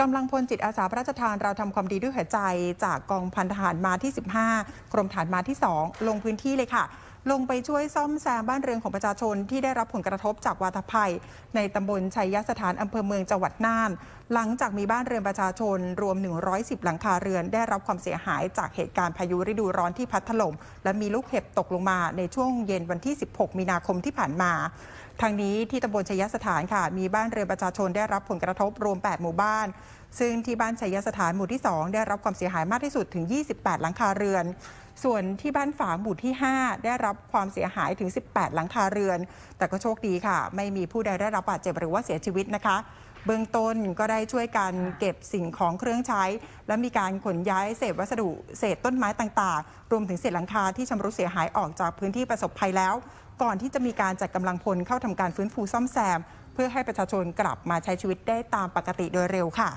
กำลังพลจิตอาสาพระราชทานเราทำความดีด้วยหัวใจ จากกองพันทหารมาที่ 15 กรมฐานมาที่ 2 ลงพื้นที่เลยค่ะ ลงไปช่วยซ่อมแซมบ้านเรือนของประชาชนที่ได้รับผลกระทบจากวาตภัย ในตำบลชัยยสถานอำเภอเมืองจังหวัดน่าน หลังจากมีบ้านเรือนประชาชน รวม 110 หลังคาเรือนได้รับความเสียหายจากเหตุการณ์พายุฤดูร้อนที่พัดถล่มและมีลูกเห็บตกลงมาในช่วงเย็นวันที่ 16 มีนาคมที่ผ่านมา ทางนี้ที่ตำบลชัยสถานค่ะ มีบ้านเรือนประชาชนได้รับผลกระทบรวม 8 หมู่บ้านซึ่งที่บ้านชัยสถานหมู่ที่ 2 ได้รับความเสียหายมากที่สุดถึง 28 หลังคาเรือน ส่วนที่บ้านฝางหมู่ที่ 5 ได้รับความเสียหายถึง 18 หลังคาเรือน แต่ก็โชคดีค่ะ ไม่มีผู้ใดได้รับบาดเจ็บหรือว่าเสียชีวิตนะคะ เบื้องต้นก็ได้ช่วยกันเก็บสิ่งของเครื่องใช้ และมีการขนย้ายเศษวัสดุ เศษต้นไม้ต่างๆ รวมถึงเศษหลังคาที่ชำรุดเสียหายออกจากพื้นที่ประสบภัยแล้ว ก่อนที่จะมีการจัดกำลังพลเข้าทำการฟื้นฟูซ่อมแซม เพื่อให้ประชาชนกลับมาใช้ชีวิตได้ตามปกติโดยเร็วค่ะ